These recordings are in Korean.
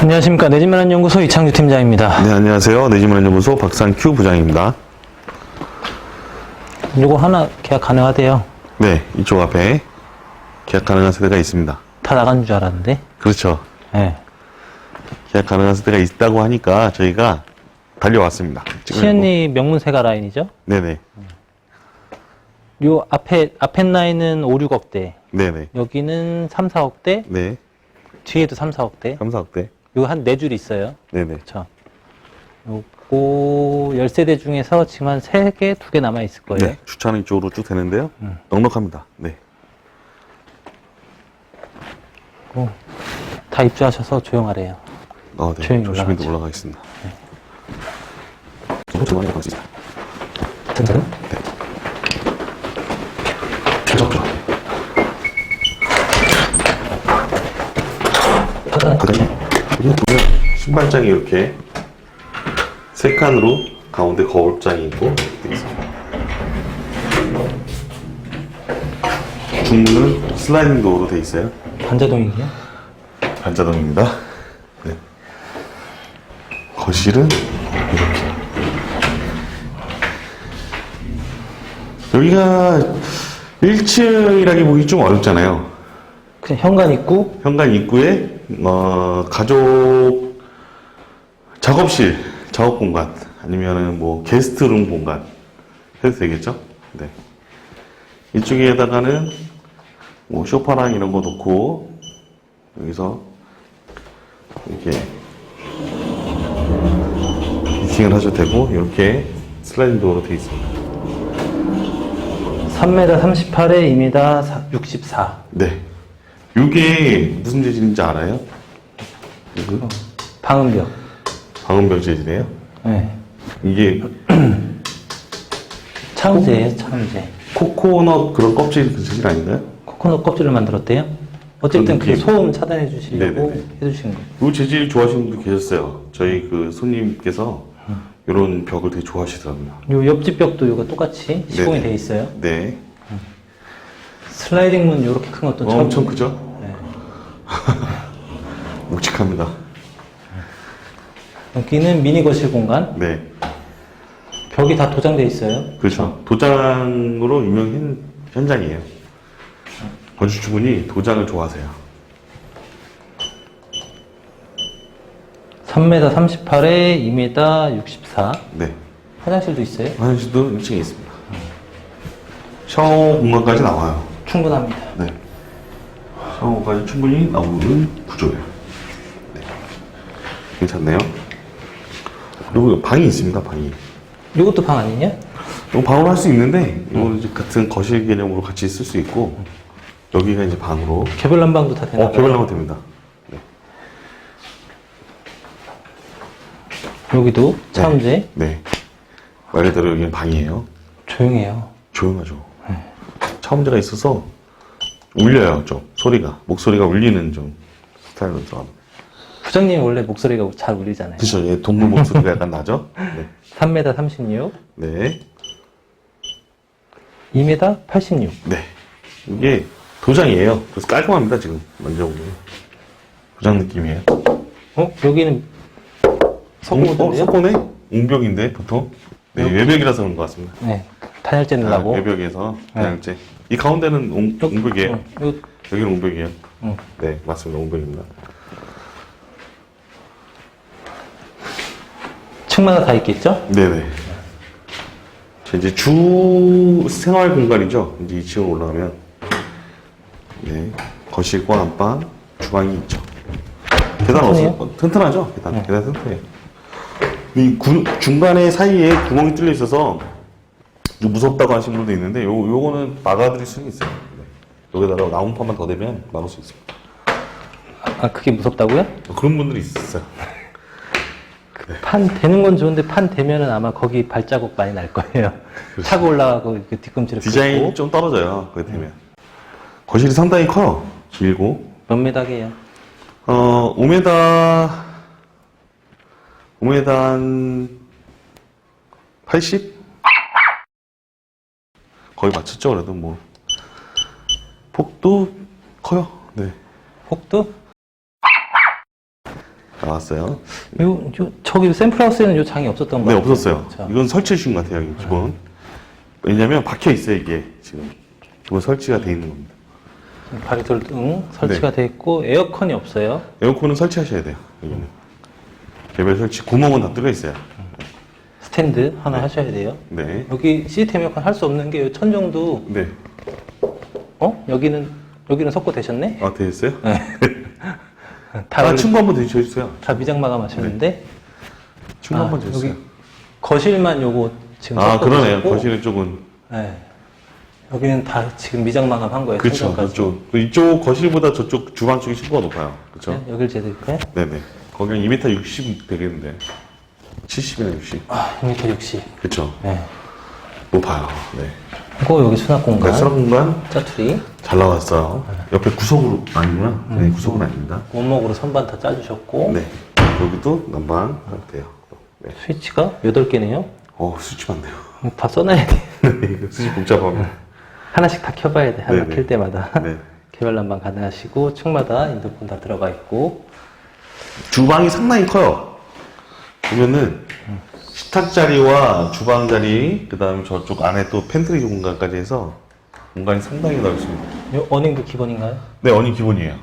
안녕하십니까 내집마련 연구소 이창규 팀장입니다. 네, 안녕하세요. 내지문화 연구소 박상큐 부장입니다. 요거 하나 계약 가능하대요. 네, 이쪽 앞에 계약 가능한 세대가 있습니다. 다 나간 줄 알았는데. 그렇죠. 네. 계약 가능한 세대가 있다고 하니까 저희가 달려왔습니다. 시연리 명문세가 라인이죠. 네네. 요 앞에 앞에 라인은 5, 6억대. 네네. 여기는 3, 4억대. 네. 뒤에도 3, 4억대. 3, 4억대. 요거 한네 줄 있어요. 네네. 그렇죠. 요거 10세대 중에서 지금 한 3개, 2개 남아 있을 거예요. 네. 주차는 이쪽으로 쭉 되는데요. 음. 넉넉합니다. 네. 어, 다 입주하셔서 조용하래요. 어, 네. 조용히 조심히 올라가죠. 올라가겠습니다. 호텔 많이 갈수 있습니다. 괜찮아요? 네. 쾌적죠. 그다음에 여기 보면 신발장이 이렇게 세 칸으로 가운데 거울장이 있고 되어 있습니다. 중문은 슬라이딩 도어로 되어 있어요. 반자동이요? 반자동입니다. 네. 거실은 이렇게. 여기가 1층이라기 보기 좀 어렵잖아요. 그냥 현관 있고 현관 입구에 어, 가족 작업실, 작업 공간 아니면은 뭐 게스트룸 공간 해도 되겠죠? 네. 이쪽에다가는 뭐 소파랑 이런 거 놓고 여기서 이렇게 미팅을 하셔도 되고 이렇게 슬라이딩 도어로 되어 있습니다. 3m 38에 2m 64. 네. 이게 무슨 재질인지 알아요? 이거 방음벽. 방음벽 재질이에요. 네. 이게 차음제예요, 차음제. 코코넛 그런 껍질 그 재질 아닌가요? 코코넛 껍질을 만들었대요. 어쨌든 그 그런. 소음 차단해 주시려고 네네네. 해주신 거. 이 재질 좋아하시는 분도 계셨어요. 저희 그 손님께서 이런 벽을 되게 좋아하시더라고요. 요 옆집 벽도 요거 똑같이 시공이 네네. 돼 있어요. 네. 슬라이딩 문 요렇게 큰 것도 처음. 엄청 크죠? 네. 묵직합니다. 여기는 미니 거실 공간. 네. 벽이 다 도장돼 있어요. 그렇죠. 도장으로 유명한 현장이에요. 건축주분이 도장을 좋아하세요. 3m 38에 2m 64. 네. 화장실도 있어요. 화장실도 1층에 있습니다. 샤워 공간까지 나와요. 충분합니다. 네. 샤워까지 충분히 나오는 구조예요. 네. 괜찮네요. 그리고 방이 있습니다, 방이. 요것도 방 아니냐? 이거 방으로 할 수 있는데, 이거 이제 같은 거실 개념으로 같이 쓸 수 있고, 여기가 이제 방으로. 개별 난방도 다 되나? 어, 개발하면 됩니다. 네. 여기도 차음제. 네. 말 그대로 여기는 방이에요. 조용해요. 조용하죠. 차음제가 있어서 울려요, 좀. 소리가. 목소리가 울리는 좀 스타일로 들어갑니다. 부장님 원래 목소리가 잘 울리잖아요. 그쵸, 예, 동물 목소리가 약간 나죠? 네. 3m 36, 네. 2m 86. 네. 이게 도장이에요. 그래서 깔끔합니다, 지금. 만져보면. 도장 느낌이에요. 어? 여기는 어, 석고인데요? 석고네? 웅벽인데, 보통? 네, 외벽이라서 그런 것 같습니다. 네. 단열재 아, 넣으라고. 외벽에서 단열재. 이 가운데는 웅, 여- 웅벽이에요. 어, 요, 여기는 웅벽이에요. 응. 네, 맞습니다. 웅벽입니다. 층마다 다 있겠죠? 네네. 자, 이제 주 생활 공간이죠. 이제 2층으로 올라가면. 네. 거실과 안방, 주방이 있죠. 계단 튼튼해요? 어서, 어, 튼튼하죠? 계단, 네. 계단 튼튼해요. 이 구- 중간에 사이에 구멍이 뚫려 있어서 좀 무섭다고 하시는 분도 있는데, 요, 요거는 막아드릴 수는 있어요. 네. 여기다가 나무판만 더 대면 막을 수 있습니다. 아, 그게 무섭다고요? 그런 분들이 있어요. 판 되는 건 좋은데 판 되면은 아마 거기 발자국 많이 날 거예요. 차고 올라가고 이렇게 뒤꿈치를 디자인이 긁고. 좀 떨어져요. 그게 되면. 거실이 상당히 커요. 길고. 몇 메다게요? 어, 5m, 5m 한 80? 거의 맞췄죠, 그래도 뭐. 폭도 커요. 네. 폭도? 아, 나왔어요. 요, 요, 저기 샘플하우스에는 요 장이 없었던 거 네, 같아요. 없었어요. 이건 설치해 주신 것 같아요, 이거 기본. 왜냐면 박혀 있어요, 이게. 지금. 기본 설치가 돼 있는 겁니다. 바리돌 등 설치가 네. 돼 있고 에어컨이 없어요. 에어컨은 설치하셔야 돼요, 여기는. 개별 설치, 구멍은 다 뚫려 있어요. 스탠드 하나 하셔야 돼요. 네. 여기 시스템 에어컨 할 수 없는 게요 천정도 네. 어 여기는 여기는 석고 되셨네. 아, 되셨어요? 다, 아, 친구 한번 대주세요. 다 미장 마감하셨는데 친구 아, 한번. 여기 거실만 요거 지금 아, 그러네요. 거실은 쪽은. 네. 여기는 다 지금 미장 마감한 거예요. 그렇죠. 천정까지. 저쪽. 이쪽 거실보다 저쪽 주방 쪽이 층고가 높아요. 그렇죠? 네, 여길 재드릴까요? 네네. 거기 한 2m 60 되겠는데. 70이나 60. 아 2m 60. 그렇죠. 네. 높아요. 네. 그리고 여기 수납 공간. 네, 수납 공간 짜투리. 잘 나왔어요. 옆에 구석으로 아니구나. 네, 구석은 아닙니다. 원목으로 선반 다 짜주셨고 네. 여기도 난방 돼요. 네. 스위치가 8개네요. 어, 수치 많네요. 다 써놔야 돼. 네, 이거 수치 복잡합니다. 하나씩 다 켜봐야 돼. 하나 네네. 켤 때마다. 네. 개별 난방 가능하시고 층마다 인터폰 다 들어가 있고 주방이 상당히 커요. 보면은 식탁 자리와 주방 자리, 그 다음에 저쪽 안에 또 팬트리 공간까지 해서 공간이 상당히 넓습니다. 요 어닝도 기본인가요? 네, 어닝 기본이에요.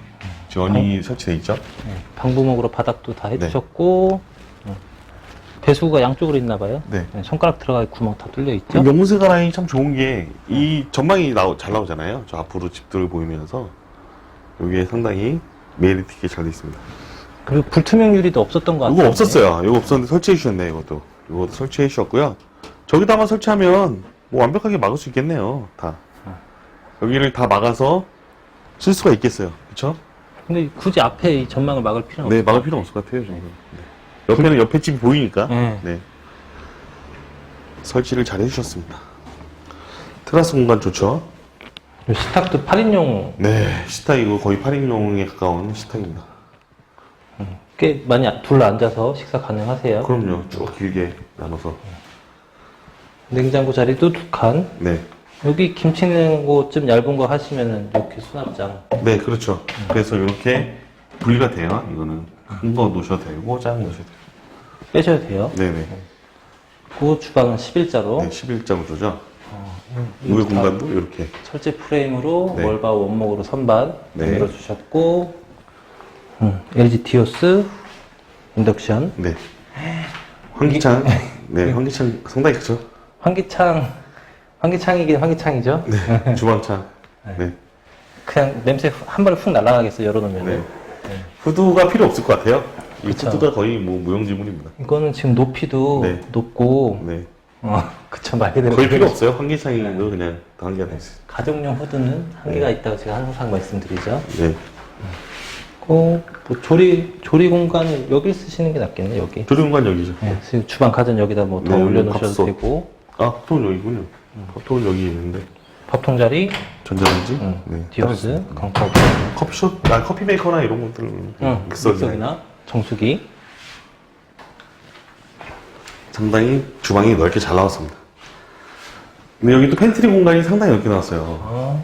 지금 어닝이 설치돼 있죠? 네. 방부목으로 바닥도 다 해주셨고 음. 배수구가 양쪽으로 있나 봐요. 네. 손가락 들어갈 구멍 다 뚫려 있죠. 명문세가 라인이 참 좋은 게 이 전망이 나오, 잘 나오잖아요. 저 앞으로 집들을 보이면서 여기에 상당히 메리트 있게 잘 돼 있습니다. 그리고 불투명 유리도 없었던 것 같아요. 이거 없었어요. 이거 없었는데 설치해 주셨네, 이것도. 이것도 설치해 주셨고요. 저기다만 설치하면 뭐 완벽하게 막을 수 있겠네요. 다. 여기를 다 막아서 쓸 수가 있겠어요. 그쵸? 근데 굳이 앞에 이 전망을 막을 필요는 네, 막을 필요 없을 것 같아요, 저는. 네. 옆에는 옆에 집이 보이니까. 네. 네. 설치를 잘 해주셨습니다. 테라스 공간 좋죠? 없어요. 요 식탁도 8인용 네, 식탁 이거 거의 8인용에 가까운 식탁입니다. 꽤 많이 둘러 앉아서 식사 가능하세요. 그럼요, 쭉 길게 나눠서. 냉장고 자리도 두 칸. 네, 여기 김치 냉고 좀 얇은 거 하시면은 이렇게 수납장. 네, 그렇죠. 그래서 이렇게 분리가 돼요. 이거는 큰 거 놓으셔도 되고, 작은 거 놓으셔도 돼요. 빼셔도 돼요. 네네. 그 주방은 11자로 네, 11장 조죠. 음, 우회 공간도 이렇게. 철제 프레임으로 네. 월바 원목으로 선반 네. 만들어 주셨고 음, LG 디오스 인덕션 네. 환기창. 네, 환기창 상당히 크죠. 환기창 환기창이긴 환기창이죠. 네, 주방창. 네. 그냥 냄새 한 번에 훅 날아가겠어 열어놓으면. 네. 후드가 필요 없을 것 같아요. 이 그쵸. 후드가 거의 뭐 무용지물입니다. 이거는 지금 높이도 네. 높고 네. 어, 그쵸 말 그대로 거의 필요 없어요. 환기창이도 그냥 다 환기가 돼 있어요. 가정용 후드는 한계가 있다고 제가 항상 말씀드리죠. 네. 어, 뭐 조리 조리 공간 여기 쓰시는 게 낫겠네 여기. 조리 공간 여기죠. 네, 지금 주방 가전 여기다 뭐 더 네, 올려놓으셔도 밥솥. 되고 아, 컵통은 여기군요. 컵통은 여기 있는데. 밥통 자리, 전자레인지? 응, 네. 디오스, 강파고, 커피숍, 아, 커피 메이커나 이런 것들. 응, 믹서기나 정수기. 상당히 주방이 넓게 잘 나왔습니다. 근데 여기 또 팬트리 공간이 상당히 넓게 나왔어요.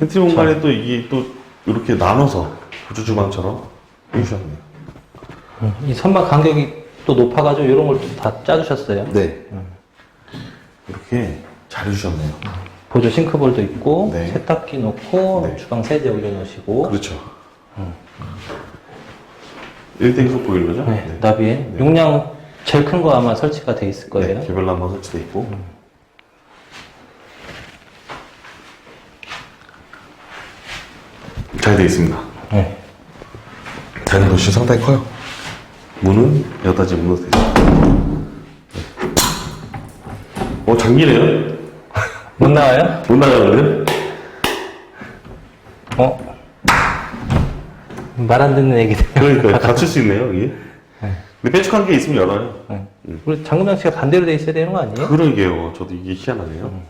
팬트리 공간에 또 이게 또 이렇게 나눠서 부주 주방처럼 해주셨네요. 음, 이 선반 간격이 또 높아가지고 이런 걸 다 짜주셨어요. 네. 이렇게 잘 해주셨네요. 보조 싱크볼도 있고 네. 세탁기 놓고 네. 주방 세제 올려놓으시고 그렇죠. 1대 1속 보일러죠? 네, 나비엔 용량 제일 큰 거 아마 설치가 돼 있을 거예요. 네, 개별 난방 설치돼 있고. 잘 되어 있습니다. 네. 다른 도시 상당히 커요. 문은 여닫이 문으로 되어 있어요. 네. 어, 장기네요? 못 나와요? 못 나가거든요? 어? 말 안 듣는 애기들. 그러니까 닫힐 수 있네요, 이게. 근데 빼촉한 게 있으면 열어요. 네. 우리 잠금 장치가 반대로 돼 있어야 되는 거 아니에요? 그러게요. 저도 이게 희한하네요.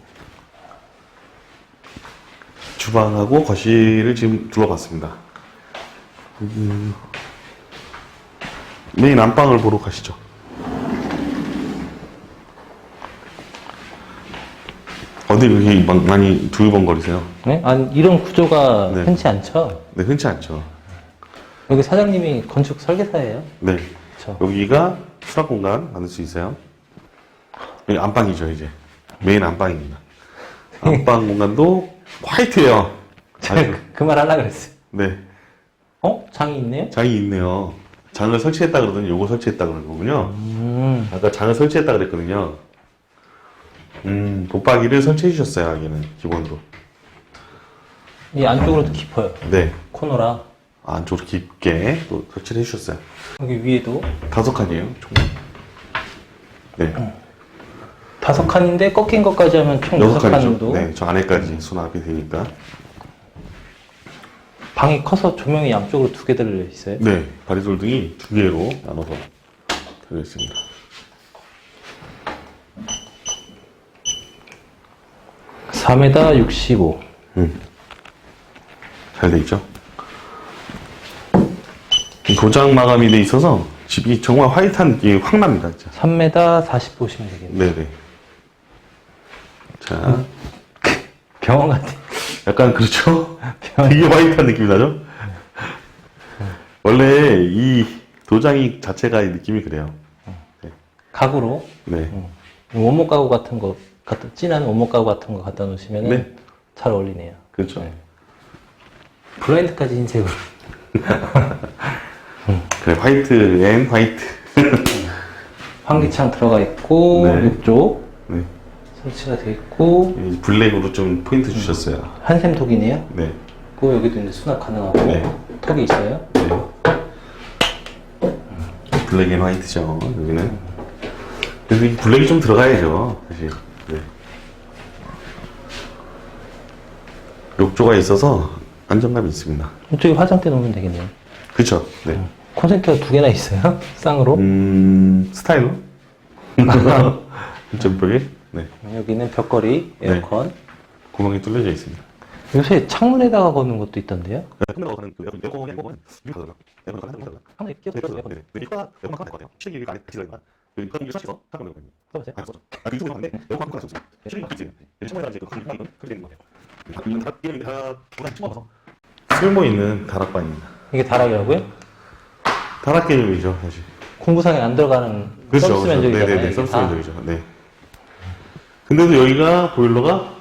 주방하고 거실을 지금 둘러봤습니다. 음, 메인 안방을 보러 가시죠. 어디 그렇게 막 많이 두리번거리세요? 네? 아니 이런 구조가 네. 흔치 않죠. 네, 흔치 않죠. 여기 사장님이 건축 설계사예요. 네. 그렇죠. 여기가 수납 공간 만들 수 있어요. 여기 안방이죠, 이제. 메인 안방입니다. 안방 공간도 화이트예요. 아주. 그말 하려고 그랬어요. 네. 어? 장이 있네요? 장이 있네요. 장을 설치했다 그러더니 요거 설치했다 그러는 거군요. 음, 아까 장을 설치했다 그랬거든요. 음, 돋박이를 설치해 주셨어요, 여기는 기본으로. 이 안쪽으로도 깊어요. 네. 코너라. 안쪽으로 깊게 또 설치를 해 주셨어요. 여기 위에도 다섯 칸이에요, 총. 네. 다섯 칸인데 꺾인 것까지 하면 총 여섯 여섯 칸이죠. 칸도 네, 저 안에까지 수납이 되니까. 방이 커서 조명이 양쪽으로 두 개 들려 있어요. 네, 바리돌등이 두 개로 나눠서 되어 있습니다. 사 4m 65. 잘돼 있죠? 도장 마감이 돼 있어서 집이 정말 화이트한 느낌이 확 납니다, 진짜. 3m 40 보시면 되겠네요. 네네. 자, 병원 같아. 약간 그렇죠? 되게 화이트한 느낌이 나죠? 원래 이 도장이 자체가 이 느낌이 그래요. 가구로 네. 원목 가구 같은 거 갖다 진한 원목 가구 같은 거 갖다 놓으시면 네. 잘 어울리네요. 그렇죠. 네. 블라인드까지 흰색으로. 그래, 화이트 앤 화이트. 환기창 들어가 있고 네. 이쪽 네. 설치가 돼 있고 이 블랙으로 좀 포인트 주셨어요. 한샘 톡이네요. 네. 그 여기도 이제 수납 가능하고 네. 톡이 있어요. 네. 블랙 앤 화이트죠, 여기는. 이 블랙이 좀 들어가야죠, 사실. 네. 욕조가 있어서 안정감이 있습니다. 이쪽에 화장대 놓으면 되겠네요. 그쵸? 네. 콘센트가 두 개나 있어요. 쌍으로. 음, 스타일러? 이쪽벽에? 네. 여기는 벽걸이, 에어컨. 구멍이 뚫려져 있습니다. 요새 창문에다가 거는 것도 있던데요? 카메라가 가는 그 에어컨, 에어컨은 이렇게 하더라. 에어컨 하는 거 하나 끼워서 에어컨. 네. 네. 이거가 에어컨 할것 같아요. 실기 안에 같이 들어있나? 그 이거 설치해서 사용하는 거거든요. 써보세요. 아, 썼죠. 아, 그 유튜브에 봤는데 에어컨 한거 썼어요. 실기 같이. 창문에다 이제 그 이건 그렇게 되는 것 같아요. 이건 다 게임이 다 보다 심어서 쓸모 있는 다락방입니다. 이게 다락이라고요? 다락 개념이죠, 사실. 공구상에 안 들어가는 그렇죠. 서비스 그렇죠. 면적이잖아요. 네네네. 이게 서비스 다. 면적이죠. 네. 근데도 여기가 보일러가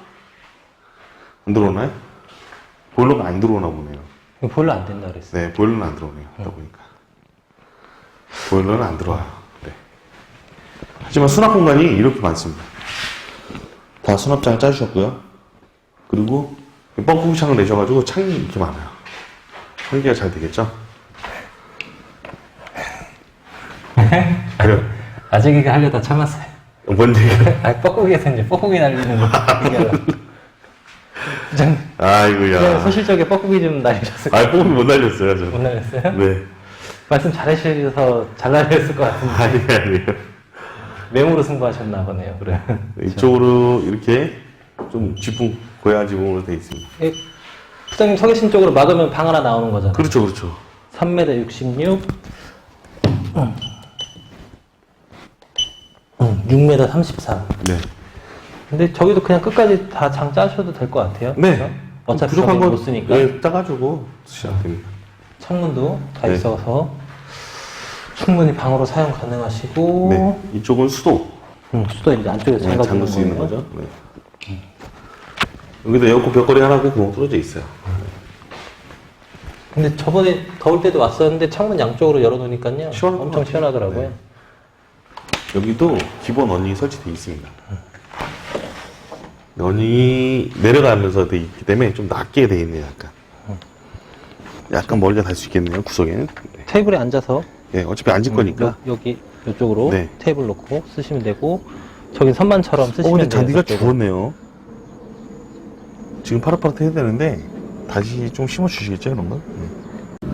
안 들어오나요? 보일러가 안 들어오나 보네요. 보일러 안 된다 그랬어요. 네, 보일러는 안 들어오네요. 하다 보니까. 보일러는 안 들어와요. 네. 하지만 수납 공간이 이렇게 많습니다. 다 수납장을 짜주셨고요. 그리고 뻥뻥 창을 내셔가지고 창이 이렇게 많아요. 환기가 잘 되겠죠? 그래요. 아직 이거 하려다 참았어요. 뭔 얘기야? 아, 뻐꾸기에서 이제 뻐꾸기 날리는 거. 그냥 아이고야. 소실적에 뻐꾸기 좀 날리셨을 아, 뽕이 못 날렸어요, 저. 못 날렸어요? 네. 말씀 잘하셔서 잘 날렸을 것 같은데. 아니, 아니에요. 메모로 승부하셨나 보네요, 그래. 이쪽으로 이렇게 좀 지붕, 고야 지붕으로 돼 있습니다. 예, 부장님 서 계신 쪽으로 막으면 방 하나 나오는 거잖아요. 그렇죠, 그렇죠. 3m 66. 음. 음, 6m 33. 네. 근데 저기도 그냥 끝까지 다 장 짜셔도 될 것 같아요. 네. 그죠? 어차피 부족한 저기 거못 쓰니까. 네, 짜가지고 쓰셔도 됩니다. 창문도 다 네. 있어서 충분히 방으로 사용 가능하시고 네. 이쪽은 수도. 음, 수도 이제 안쪽에 네, 잠가 잠글 수 있는. 거죠. 네. 여기도 에어컨 벽걸이 하나고 구멍 뚫어져 있어요. 근데 저번에 더울 때도 왔었는데 창문 양쪽으로 열어놓으니까요. 시원한 것 엄청 같아요. 시원하더라고요. 네. 여기도 기본 어닝이 설치되어 있습니다. 어닝이 내려가면서 돼 있기 때문에 좀 낮게 돼 있네요, 약간. 약간 머리가 닿을 수 있겠네요, 구석에는. 네. 테이블에 앉아서 예, 어차피 앉을 거니까. 여, 여기 이쪽으로 네. 테이블 놓고 쓰시면 되고 저긴 선반처럼 어, 쓰시면 근데 돼요. 잔디가 저쪽은. 죽었네요. 지금 파릇파릇 해야 되는데, 다시 좀 심어주시겠죠, 그런 거? 네.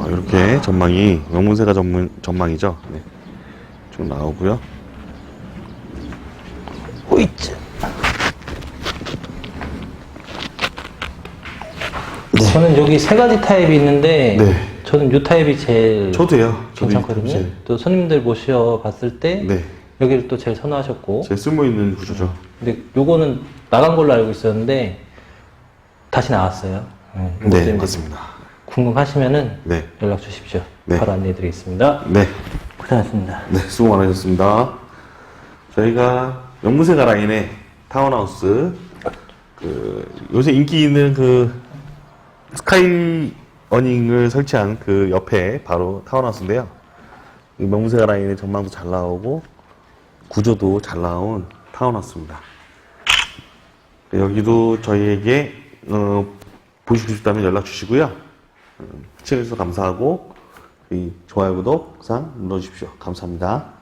아, 이렇게 전망이, 명문세가 전문, 전망이죠. 네. 좀 나오고요. 호이츠. 저는 여기 세 가지 타입이 있는데 네. 저는 이 타입이 제일 저도요. 저도 괜찮거든요. 이제, 또 손님들 모셔 봤을 때 네. 여기를 또 제일 선호하셨고 제 쓸모 있는 구조죠. 근데 요거는 나간 걸로 알고 있었는데 다시 나왔어요. 네, 네, 때문에 맞습니다. 궁금하시면은 네. 연락 주십시오. 네. 바로 안내해 드리겠습니다. 네. 고생하셨습니다. 네, 수고 많으셨습니다. 저희가 연무새 가 라인의 타운하우스, 그, 요새 인기 있는 그, 스카이 어닝을 설치한 그 옆에 바로 타운하우스인데요. 이 명무새 가 라인의 전망도 잘 나오고, 구조도 잘 나온 타운하우스입니다. 여기도 저희에게, 어, 보시고 싶다면 연락 주시고요. 시청해주셔서 감사하고, 이 좋아요, 구독, 상 눌러주십시오. 감사합니다.